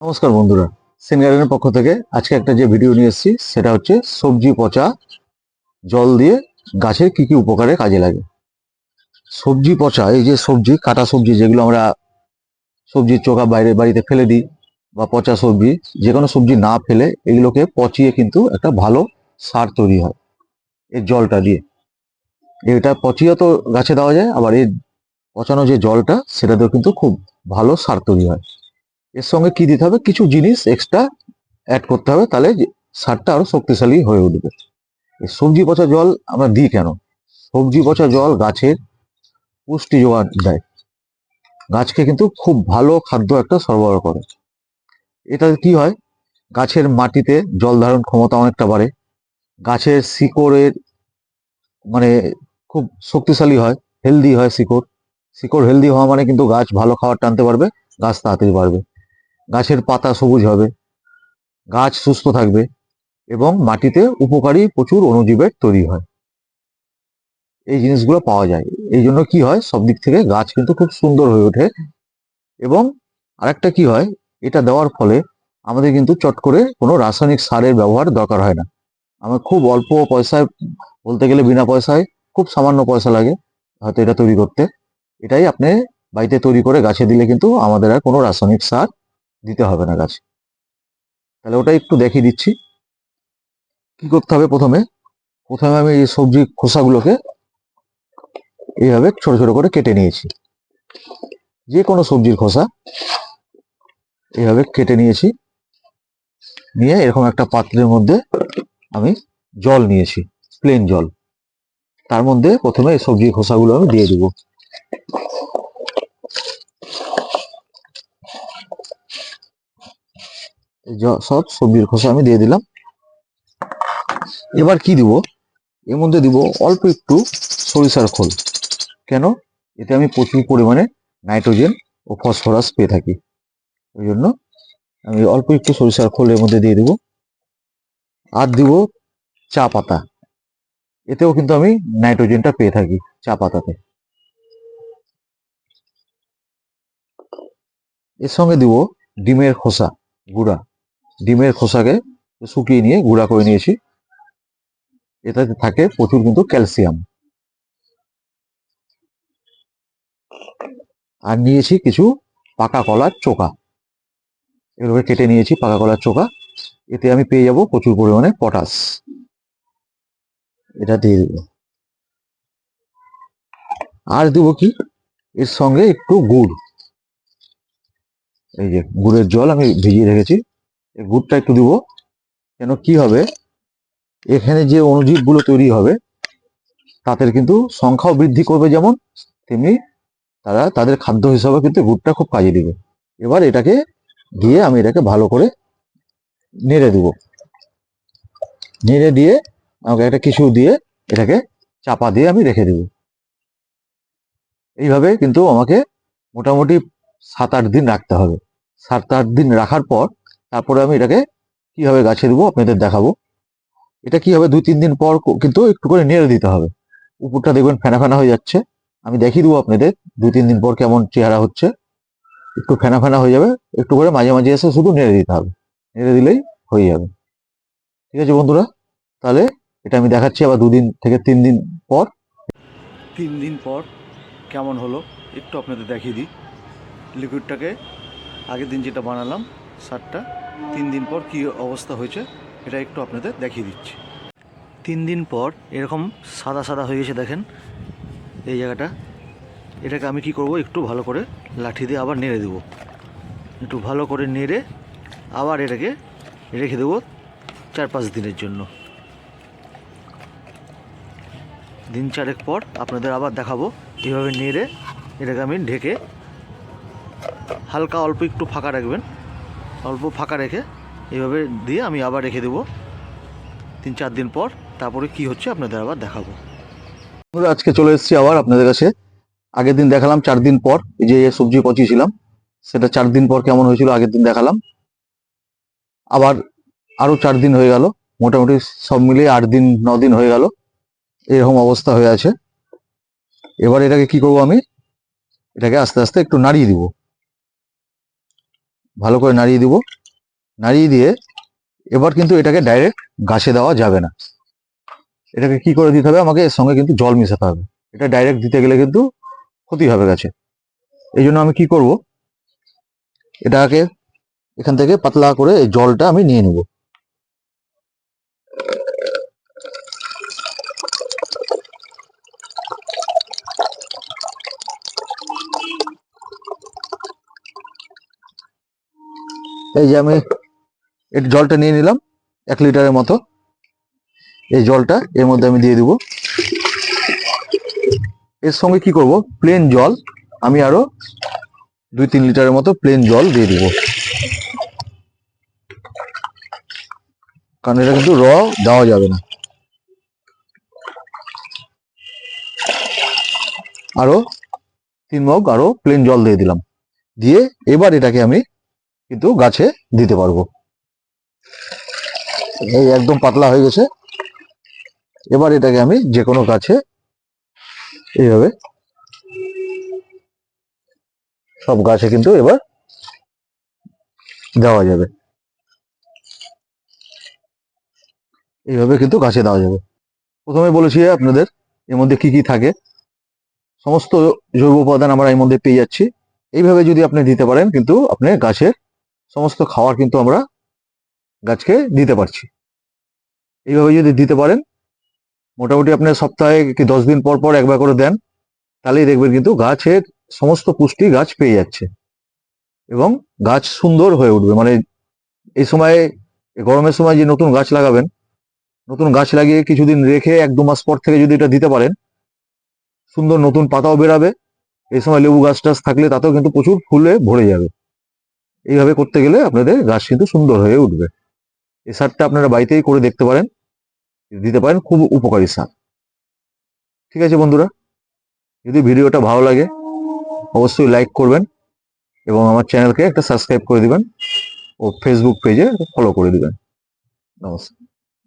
নমস্কার বন্ধুরা সেন পক্ষ থেকে আজকে একটা যে ভিডিও নিয়ে এসেছি, সেটা হচ্ছে সবজি পচা, জল দিয়ে গাছের কি কি উপকারে কাজে লাগে। সবজি পচা, এই যে সবজি, কাটা সবজি যেগুলো আমরা সবজির চোখা বাইরে, বাড়িতে ফেলে দিই, বা পচা সবজি, যে কোনো সবজি না ফেলে, এগুলোকে পচিয়ে কিন্তু একটা ভালো সার তৈরি হয় এর জলটা দিয়ে। এটা পচিয়ে তো গাছে দেওয়া যায়, আবার এই পচানো যে জলটা, সেটাতেও কিন্তু খুব ভালো সার তৈরি হয়। এর সঙ্গে কি দিতে হবে? কিছু জিনিস এক্সট্রা অ্যাড করতে হবে, তাহলে সারটা আরও শক্তিশালী হয়ে উঠবে। এই সবজি পচা জল আমরা দিই কেন? সবজি পচা জল গাছের পুষ্টি যোগান দেয়। গাছকে কিন্তু খুব ভালো খাদ্য একটা সরবরাহ করে। এটা কি হয়? গাছের মাটিতে জল ধারণ ক্ষমতা অনেকটা বাড়ে। গাছের শিকড়ের মানে খুব শক্তিশালী হয় হেলদি হয় শিকড়। শিকড় হেলদি হওয়া মানে কিন্তু গাছ ভালো খাবার টানতে পারবে, গাছ তাড়াতাড়ি বাড়বে। গাছের পাতা সবুজ হবে, গাছ সুস্থ থাকবে এবং মাটিতে উপকারী প্রচুর অণুজীবের তৈরি হয়। এই জিনিসগুলো পাওয়া যায়। এই জন্য কি হয়, সব দিক থেকে গাছ কিন্তু খুব সুন্দর হয়ে ওঠে এবং আরেকটা কি হয়, এটা দেওয়ার ফলে আমাদের কিন্তু চট করে কোনো রাসায়নিক সারের ব্যবহার দরকার হয় না। আমার খুব অল্প পয়সায় বলতে গেলে বিনা পয়সায় খুব সামান্য পয়সা লাগে হয়তো এটা তৈরি করতে। এটাই আপনি বাড়িতে তৈরি করে গাছে দিলে কিন্তু আমাদের আর কোনো রাসায়নিক সার দিতে হবে না গাছে। তাহলে ওটা একটু দেখিয়ে দিচ্ছি। কি করতে হবে প্রথমে? প্রথমে আমি এই সবজি খোসাগুলোকে এইভাবে ছোট ছোট করে কেটে নিয়েছি। যে কোনো সবজির খোসা এইভাবে কেটে নিয়েছি। নিয়ে এরকম একটা পাত্রের মধ্যে আমি জল নিয়েছি প্লেন জল। তার মধ্যে প্রথমে এই সবজির খোসাগুলো আমি দিয়ে দেবো এই জ- সব সবজির খোসা আমি দিয়ে দিলাম। এবার কি দিব? এর মধ্যে দিব অল্প একটু সরিষার খোল। কেন? এতে আমি প্রচুর পরিমাণে নাইট্রোজেন ও ফসফরাস পেয়ে থাকি। ওই জন্য আমি অল্প একটু সরিষার খোল এর মধ্যে দিয়ে দিব। আর দিব চা পাতা। এতেও কিন্তু আমি নাইট্রোজেনটা পেয়ে থাকি চা পাতাতে। এর সঙ্গে দিব ডিমের খোসা গুঁড়া। ডিমের খোসাকে শুকিয়ে নিয়ে গুঁড়া করে নিয়েছি। এটাতে থাকে প্রচুর কিন্তু ক্যালসিয়াম। আর নিয়েছি কিছু পাকা কলার চোকা এগুলোকে কেটে নিয়েছি পাকা কলার চোকা এতে আমি পেয়ে যাব প্রচুর পরিমাণে পটাশ। এটা দিয়ে দেবো। আর দেবো কি? এর সঙ্গে একটু গুড়। এই যে গুড়ের জল আমি ভিজিয়ে রেখেছি। গুড়টা একটু দিব, কেন কি হবে? এখানে যে অণুজীবগুলো তৈরি হবে, তাদের কিন্তু সংখ্যাও বৃদ্ধি করবে যেমন, তেমনি তারা তাদের খাদ্য হিসাবে কিন্তু গুড়টা খুব কাজে দিবে। এবার এটাকে দিয়ে আমি এটাকে ভালো করে নেড়ে দিব। নেড়ে দিয়ে আমাকে একটা কিছু দিয়ে এটাকে চাপা দিয়ে আমি রেখে দেব। এইভাবে কিন্তু আমাকে মোটামুটি সাত আট দিন রাখতে হবে। সাত আট দিন রাখার পর তারপরে আমি এটাকে কীভাবে গাছে দেবো আপনাদের দেখাবো। এটা কি হবে দুই তিন দিন পর কিন্তু একটু করে নেড়ে দিতে হবে। উপরটা দেখবেন ফেনা ফেনা হয়ে যাচ্ছে। আমি দেখিয়ে দেবো আপনাদের দুই তিন দিন পর কেমন চেহারা হচ্ছে। একটু ফেনা ফেনা হয়ে যাবে। একটু করে মাঝে মাঝে এসে শুধু নেড়ে দিতে হবে। নেড়ে দিলেই হয়ে যাবে। ঠিক আছে বন্ধুরা, তাহলে এটা আমি দেখাচ্ছি আবার দুদিন থেকে তিন দিন পর। তিন দিন পর কেমন হলো একটু আপনাদের দেখিয়ে দিই। লিকুইডটাকে আগের দিন যেটা বানালাম, সারটা তিন দিন পর কী অবস্থা হয়েছে, এটা একটু আপনাদের দেখিয়ে দিচ্ছি। তিন দিন পর এরকম সাদা সাদা হয়ে গেছে, দেখেন, এই জায়গাটা। এটাকে আমি কি করব, একটু ভালো করে লাঠি দিয়ে আবার নেড়ে দেবো। একটু ভালো করে নেড়ে আবার এটাকে রেখে দেবো চার পাঁচ দিনের জন্য। দিন চারেক পর আপনাদের আবার দেখাবো এইভাবে নেড়ে এটাকে আমি ঢেকে হালকা অল্প একটু ফাঁকা রাখবেন। অল্প ফাঁকা রেখে এইভাবে দিয়ে আমি আবার রেখে দেবো। তিন চার দিন পর তারপরে কি হচ্ছে আপনাদের আবার দেখাবো। আজকে চলে এসেছি আবার আপনাদের কাছে। আগের দিন দেখালাম, চার দিন পর যে সবজি পচিয়েছিলাম, সেটা চার দিন পর কেমন হয়েছিল আগের দিন দেখালাম। আবার আরও চার দিন হয়ে গেল, মোটামুটি সব মিলিয়ে আট দিন, ন দিন হয়ে গেল, এরকম অবস্থা হয়ে আছে। এবার এটাকে কি করব আমি? এটাকে আস্তে আস্তে একটু নাড়িয়ে দিব। ভালো করে নাড়িয়ে দিব। নাড়িয়ে দিয়ে এবার কিন্তু এটাকে ডাইরেক্ট গাছে দেওয়া যাবে না। এটাকে কি করে দিতে হবে? আমাকে এর সঙ্গে কিন্তু জল মেশাতে হবে। এটা ডাইরেক্ট দিতে গেলে কিন্তু ক্ষতি হবে গাছে। এই জন্য আমি কি করব? এটাকে এখান থেকে পাতলা করে জলটা আমি নিয়ে নেব। এই যে আমি এর জলটা নিয়ে নিলাম, এক লিটারের মতো। এই জলটা এর মধ্যে আমি দিয়ে দিব। এর সঙ্গে কি করব? প্লেন জল, আমি আরও দুই তিন লিটারের মতো প্লেন জল দিয়ে দিব। কারণ এটা কিন্তু র দেওয়া যাবে না। আরও তিন মগ আরও প্লেন জল দিয়ে দিলাম। দিয়ে এবার এটাকে আমি কিন্তু গাছে দিতে পারব। এই একদম পাতলা হয়ে গেছে। এবার এটাকে আমি যে কোনো গাছে এইভাবে সব গাছে কিন্তু এবার দেওয়া যাবে। এইভাবে কিন্তু গাছে দেওয়া যাবে। প্রথমে বলেছি আপনাদের, এর মধ্যে কি কি থাকে? সমস্ত জৈব উপাদান আমরা এর মধ্যে পেয়ে যাচ্ছি। এইভাবে যদি আপনি দিতে পারেন কিন্তু আপনি গাছের সমস্ত খাওয়ার কিন্তু আমরা গাছকে দিতে পারছি। এইভাবে যদি দিতে পারেন, মোটামুটি আপনি সপ্তাহে কি দশ দিন পর পর একবার করে দেন, তাহলেই দেখবেন কিন্তু গাছের সমস্ত পুষ্টি গাছ পেয়ে যাচ্ছে এবং গাছ সুন্দর হয়ে উঠবে। মানে এই সময় গরমের সময় যে নতুন গাছ লাগাবেন, নতুন গাছ লাগিয়ে কিছুদিন রেখে এক দু মাস পর থেকে যদি এটা দিতে পারেন, সুন্দর নতুন পাতাও বেরাবে। এই সময় লেবু গাছ টাছ থাকলে তাতেও কিন্তু প্রচুর ফুলে ভরে যাবে। এইভাবে করতে গেলে আপনাদের গাছ কিন্তু সুন্দর হয়ে উঠবে। এই সারটা আপনারা বাড়িতেই করে দেখতে পারেন, দিতে পারেন, খুব উপকারী সার। ঠিক আছে বন্ধুরা, যদি ভিডিওটা ভালো লাগে, অবশ্যই লাইক করবেন এবং আমার চ্যানেলকে একটা সাবস্ক্রাইব করে দিবেন ও ফেসবুক পেজে ফলো করে দিবেন। নমস্কার।